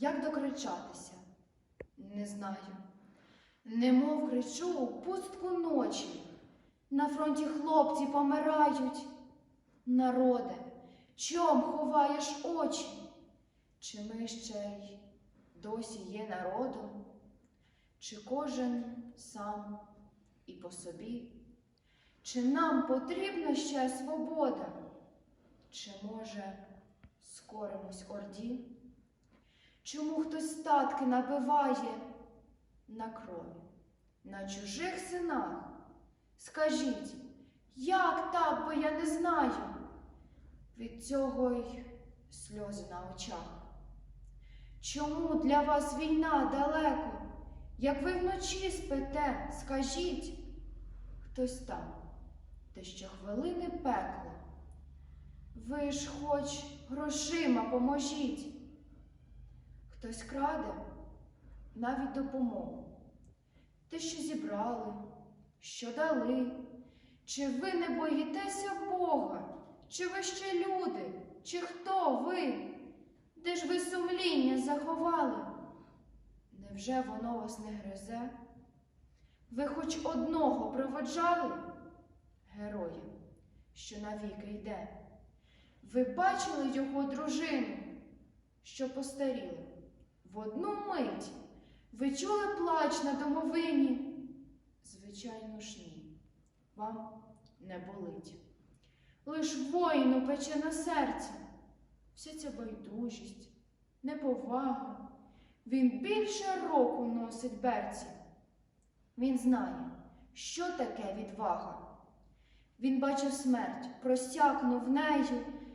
Як докричатися? Не знаю. Немов кричу у пустку ночі. На фронті хлопці помирають. Народе, чом ховаєш очі? Чи ми ще й досі є народом? Чи кожен сам і по собі? Чи нам потрібна ще свобода? Чи може скоримось орді? Чому хтось статки набиває на крові, на чужих синах? Скажіть, як так, бо я не знаю? Від цього й сльози на очах. Чому для вас війна далеко? Як ви вночі спите, скажіть, хтось там, де щохвилини пекло. Ви ж хоч грошима поможіть. Хтось краде навіть допомогу. Те, що зібрали, що дали. Чи ви не боїтеся Бога? Чи ви ще люди? Чи хто ви? Де ж ви сумління заховали? Невже воно вас не гризе? Ви хоч одного проводжали? Героя, що навіки йде. Ви бачили його дружину, що постаріли? В одну мить ви чули плач на домовині? Звичайно ж ні, вам не болить. Лиш воїну пече на серці вся ця байдужість, неповага. Він більше року носить берці. Він знає, що таке відвага. Він бачив смерть, просякнув нею,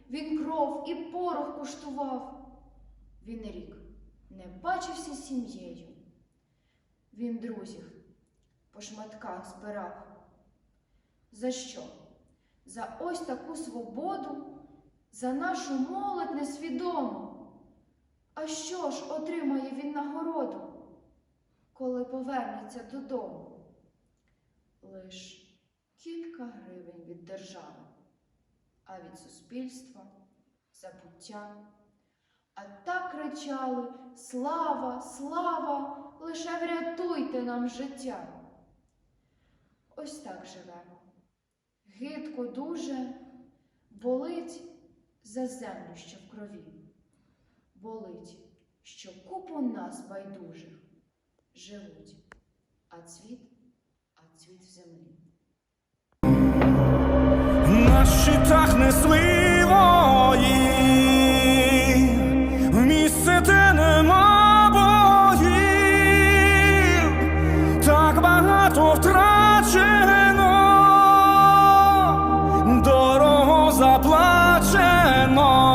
він кров і порох куштував. Він рік не бачився з сім'єю. Він друзів по шматках збирав. За що? За ось таку свободу, за нашу молодь несвідому. А що ж отримає він нагороду, коли повернеться додому? Лиш кілька гривень від держави, а від суспільства забуття. А так кричали Слава, слава, лише врятуйте нам життя. Ось так живемо. Гидко дуже болить за землю, що в крові. Болить, що купу нас байдужих живуть, а цвіт, а цвіт в землі. На щитах несли втрачено, дорого заплачено.